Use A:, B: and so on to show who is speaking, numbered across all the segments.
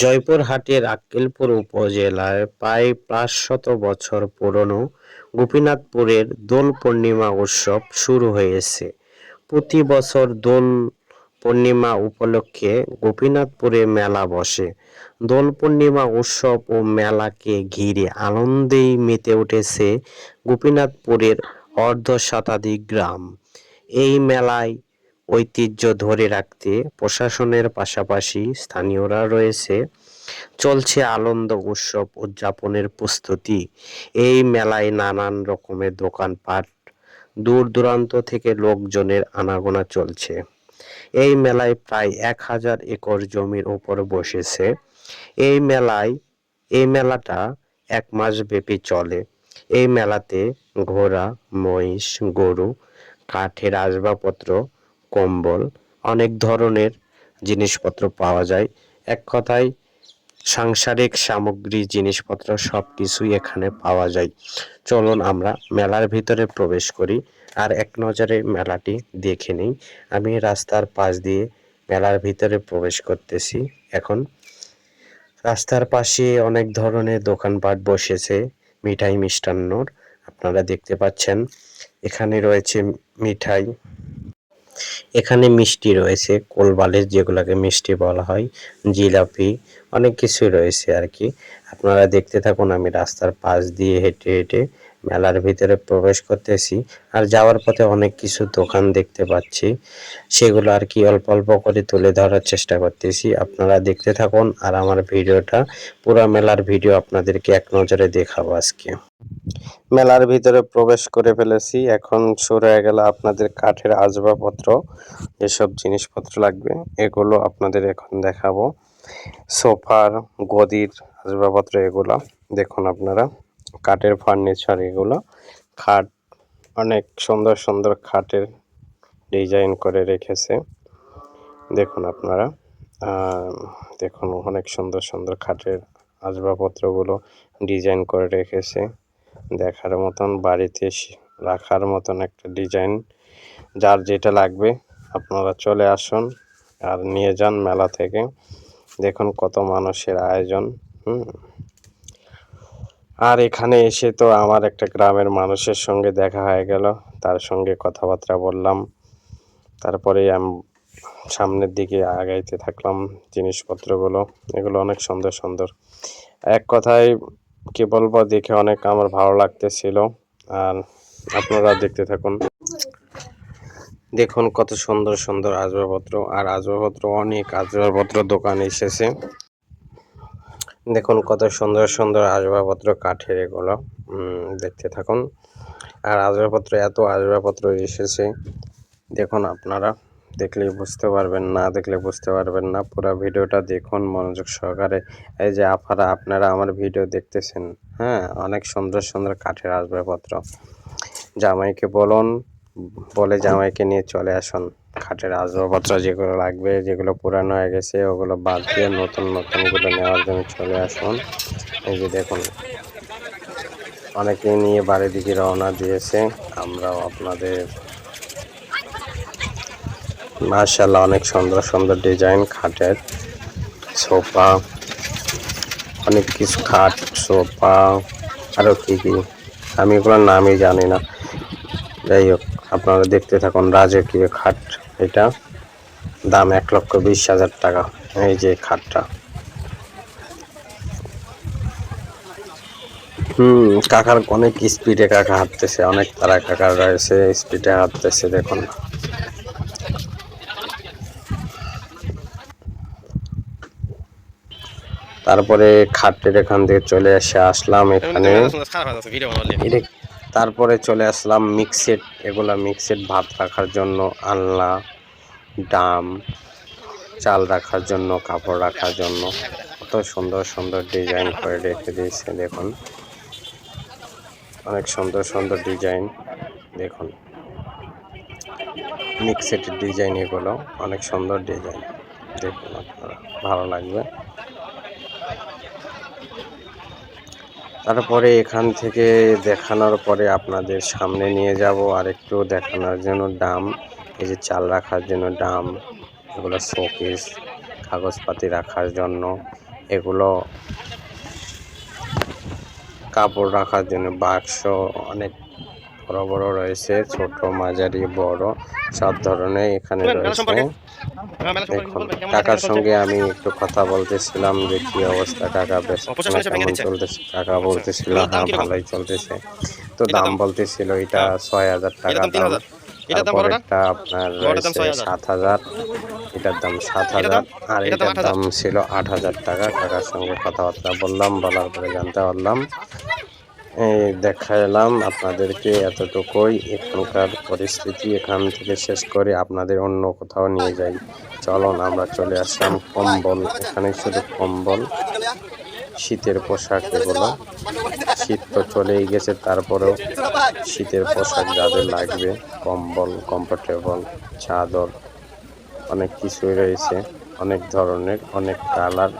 A: জয়পুরহাটের আক্কেলপুর উপজেলায় প্রায় পাঁচশত বছর পুরনো গোপীনাথপুরের দোল পূর্ণিমা উৎসব শুরু হয়েছে। প্রতি বছর দোল পূর্ণিমা উপলক্ষে গোপীনাথপুরে মেলা বসে। দোল পূর্ণিমা উৎসব ও মেলাকে ঘিরে আনন্দেই মেতে উঠেছে গোপীনাথপুরের অর্ধ শতাধিক গ্রাম। এই মেলায় ঐতিহ্য ধরে রাখতে প্রশাসনের পাশাপাশি স্থানীয়রা রয়েছে। চলছে আনন্দ উৎসব উদযাপনের প্রস্তুতি। এই মেলায় নানান রকমের দোকানপাট, দূর দূরান্ত থেকে লোকজনের আনাগোনা চলছে। এই মেলায় প্রায় এক হাজার একর জমির ওপর বসেছে। এই মেলায়, এই মেলাটা এক মাস ব্যাপী চলে। এই মেলাতে ঘোড়া, মহিষ, গরু, কাঠের আসবাবপত্র কম্বল, অনেক ধরনের জিনিসপত্র পাওয়া যায়। এক কথায়, সাংসারিক সামগ্রী জিনিসপত্র সব কিছুই এখানে পাওয়া যায়। চলুন আমরা মেলার ভিতরে প্রবেশ করি আর এক নজরে মেলাটি দেখে নিই। আমি রাস্তার পাশ দিয়ে মেলার ভিতরে প্রবেশ করতেছি। এখন রাস্তার পাশে অনেক ধরনের দোকানপাট বসেছে, মিঠাই মিষ্টান্নর। আপনারা দেখতে পাচ্ছেন, এখানে রয়েছে মিঠাই এখানে মিষ্টি রয়েছে কোলবালিশ যেগুলোকে মিষ্টি বলা হয় জিলাপি অনেক কিছুই রয়েছে আর কি। আপনারা দেখতে থাকুন, আমি রাস্তার পাশ দিয়ে হেঁটে হেঁটে মেলার ভিতরে প্রবেশ করতেছি। আর যাওয়ার পথে অনেক কিছু দোকান দেখতে পাচ্ছি। সেগুলো আর কি অল্প অল্প করে তুলে ধরার চেষ্টা করতেছি। আপনারা দেখতে থাকুন আর আমার ভিডিওটা, পুরো মেলার ভিডিও আপনাদেরকে এক নজরে দেখাবো আজকে। মেলার ভিতরে প্রবেশ করে ফেলেছি। এখন শুরু হয়ে গেল আপনাদের কাঠের আসবাবপত্র। যেসব জিনিসপত্র লাগবে, এগুলো আপনাদের এখন দেখাবো। সোফার, গদির আসবাবপত্র এগুলো, দেখুন আপনারা, কাঠের ফার্নিচার এগুলো, খাট, অনেক সুন্দর সুন্দর খাটের ডিজাইন করে রেখেছে। দেখুন আপনারা দেখুন অনেক সুন্দর সুন্দর খাটের আসবাবপত্রগুলো ডিজাইন করে রেখেছে। দেখার মতন, বাড়িতে রাখার মতন একটা ডিজাইন যার যেটা লাগবে, আপনারা চলে আসুন আর নিয়ে যান মেলা থেকে। দেখুন কত মানুষের আয়োজন, হুম। আর এখানে এসে তো আমার একটা গ্রামের মানুষের সঙ্গে দেখা হয়ে গেল, তার সঙ্গে কথাবার্তা বললাম। তারপরে আমি সামনের দিকে আগাইতে থাকলাম জিনিসপত্রগুলো, এগুলো অনেক সুন্দর সুন্দর। এক কথায় কি বলব, দেখে অনেক আমার ভালো লাগতেছিল, আর আপনারা দেখতে থাকুন। দেখুন কত সুন্দর সুন্দর আসবাবপত্র আর আসবাবপত্র, অনেক আসবাবপত্র দোকান এসেছে। দেখুন কত সুন্দর সুন্দর আসবাবপত্র কাঠের এগুলো। দেখতে থাকুন। আর আসবাবপত্র, এত আসবাবপত্র এসেছে। দেখুন আপনারা, দেখলেই বুঝতে পারবেন, না দেখলে বুঝতে পারবেন না। পুরো ভিডিওটা দেখুন, মনোযোগ সহকারে। এই যে আপনারা আপনারা আমার ভিডিও দেখতেছেন হ্যাঁ? অনেক সুন্দর সুন্দর কাঠের আসবাবপত্র। জামাইকে বলুন বলে জামাইকে নিয়ে চলে আসুন। খাটের আসবাবপত্র যেগুলো লাগবে, যেগুলো পুরানো হয়ে গেছে, ওগুলো বাদ দিয়ে নতুন নতুনগুলো নেওয়ার জন্য চলে আসুন। এই যে দেখুন অনেকে নিয়ে বাড়ির দিকে রওনা দিয়েছে। আমরাও আপনাদের মার্শাল্লাহ অনেক সুন্দর সুন্দর ডিজাইন খাটের সোফা, অনেক কিছু খাট, সোফা আরও কী কী, আমি এগুলোর নামই জানি না। যাই হোক আপনারা দেখতে থাকুন রাজকীয় খাট। এটা দাম এক লক্ষ বিশ হাজার টাকা। এই যে খাটটা। হুম কাকার অনেক স্পিডে কাকা হাঁটতেছে অনেক তারা কাকার রয়েছে স্পিডে হাঁটতেছে দেখুন। তারপরে খাটের এখান থেকে চলে এসে আসলাম এখানে। তারপরে চলে আসলাম মিক্সেড এগুলো মিক্সেড ভাত রাখার জন্য আলনা, ডাম, চাল রাখার জন্য, কাপড় রাখার জন্য। কত সুন্দর সুন্দর ডিজাইন করে রেখে দিয়েছে, দেখুন। অনেক সুন্দর সুন্দর ডিজাইন দেখুন। মিক্সেটের ডিজাইন এগুলো, অনেক সুন্দর ডিজাইন দেখুন আপনারা, ভালো লাগবে। তারপরে এখান থেকে দেখানোর পরে আপনাদের সামনে নিয়ে যাব আর একটু দেখানোর জন্য ডাম এই যে চাল রাখার জন্য ডাম এগুলো শোকেস কাগজপাতি রাখার জন্য এগুলো কাপড় রাখার জন্য বাক্স অনেক বড় বড় রয়েছে ছোট মাঝারি বড় সব ধরনের এখানে রয়েছে। কাকার সঙ্গে আমি একটু কথা বলতেছিলাম যে কি অবস্থা কাকা বেশ কেমন চলতেছে কাকা বলতেছিল হ্যাঁ ভালোই চলতেছে। তো দাম বলতেছিল এটা ছয় হাজার টাকা দাম। তারপরেরটা আপনার রয়েছে সাত হাজার এটার দাম সাত হাজার আর এটার দাম ছিল আট হাজার টাকা। কাকার সঙ্গে কথাবার্তা বললাম বলার পরে জানতে পারলাম। দেখালাম আপনাদেরকে এতটুকুই। এখানকার পরিস্থিতি এখান থেকে শেষ করে আপনাদের অন্য কোথাও নিয়ে যাই। চলুন, আমরা চলে আসলাম কম্বল। এখানে শুধু কম্বল। শীতের পোশাক এগুলো। শীত তো চলেই গেছে, তারপরেও শীতের পোশাক যাদের লাগবে, কম্বল কমফোর্টেবল চাদর, অনেক কিছুই রয়েছে, অনেক ধরনের, অনেক কালার,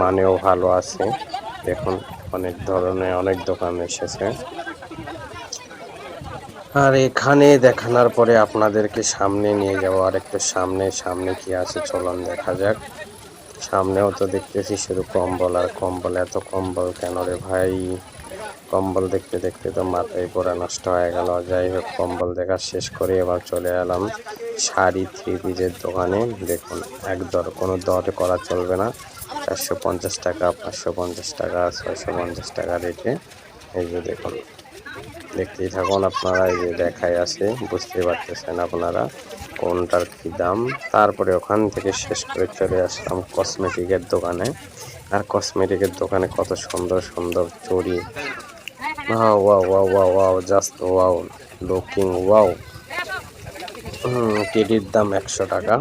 A: মানেও ভালো আছে। দেখুন অনেক ধরনের, অনেক দোকান এসেছে। আর এখানে দেখানোর পরে আপনাদেরকে সামনে নিয়ে যাব। আর একটু সামনে সামনে কি আছে চলুন দেখা যাক। সামনেও তো দেখতেছি শুধু কম্বল, আর কম্বল এত কম্বল কেন রে ভাই? কম্বল দেখতে দেখতে তো মাথায় পড়া নষ্ট হয়ে গেল। যাই হোক, কম্বল দেখা শেষ করে এবার চলে এলাম শাড়ি থ্রি পিসের দোকানে। দেখুন, এক দর, কোনো দর করা চলবে না। চারশো পঞ্চাশ টাকা, পাঁচশো পঞ্চাশ টাকা, ছয়শো পঞ্চাশ টাকা রেটে। এই যে দেখুন, দেখতেই থাকুন আপনারা, এই যে দেখাই আছে বুঝতে পারতেছেন আপনারা কোনটার কী দাম। তারপরে ওখান থেকে শেষ করে চলে আসলাম কসমেটিকের দোকানে। আর কসমেটিকের দোকানে কত সুন্দর সুন্দর চুড়ি। Wow wow wow wow just wow looking wow. টিডির দাম একশো টাকা।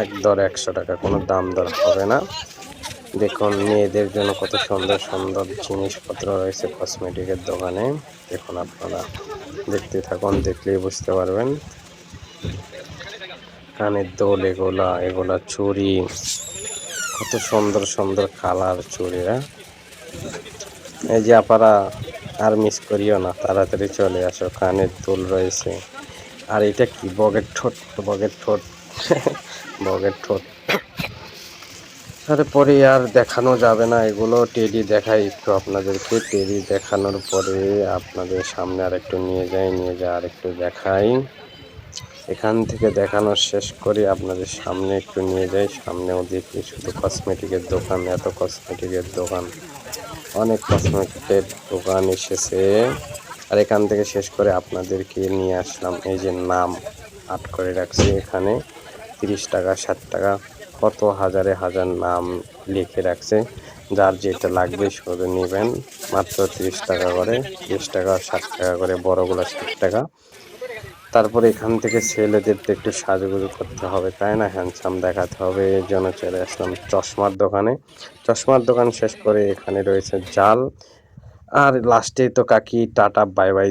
A: এক দর একশো টাকা, কোনো দাম দর হবে না। দেখুন, মেয়েদের জন্য কত সুন্দর সুন্দর জিনিসপত্র রয়েছে কসমেটিকের দোকানে। দেখুন আপনারা, দেখতে থাকুন, দেখলেই বুঝতে পারবেন। কানের দোল এগুলা এগুলা চুরি কত সুন্দর সুন্দর কালার চুড়িরা। এই যে আপনারা আর মিস করিও না, তাড়াতাড়ি চলে আসো, কানের দুল রয়েছে। আর এটা কি, বগের ঠোঁট? বগের ঠোঁট বগের ঠোঁট। তারপরে আর দেখানো যাবে না, এগুলো টেডি দেখাই একটু আপনাদেরকে। টেডি দেখানোর পরে আপনাদের সামনে আর একটু নিয়ে যাই, নিয়ে যা আর একটু দেখাই। এখান থেকে দেখানো শেষ করে, আপনাদের সামনে একটু নিয়ে যাই। সামনেও দেখি শুধু কসমেটিকের দোকান, এত কসমেটিকের দোকান। অনেক কসমেটিকের দোকান এসেছে। আর এখান থেকে শেষ করে আপনাদেরকে নিয়ে আসলাম। এই যে নাম আট করে রাখছি এখানে। তিরিশ টাকা, ষাট টাকা, কত হাজারে হাজার নাম লিখে রাখছে। যার যেটা লাগবে শুধু নেবেন। মাত্র তিরিশ টাকা করে তিরিশ টাকা, ষাট টাকা করে বড়গুলো ষাট টাকা। তারপরে এখান থেকে ছেলেদের তো একটু সাজুগুজু করতে হবে, তাই না? হ্যান্ডসাম দেখাতে হবে। এর জন্য চলে আসলাম চশমার দোকানে। চশমার দোকান শেষ করে এখানে রয়েছে জাল। আর লাস্টে তো কাকি, টাটা বাই বাই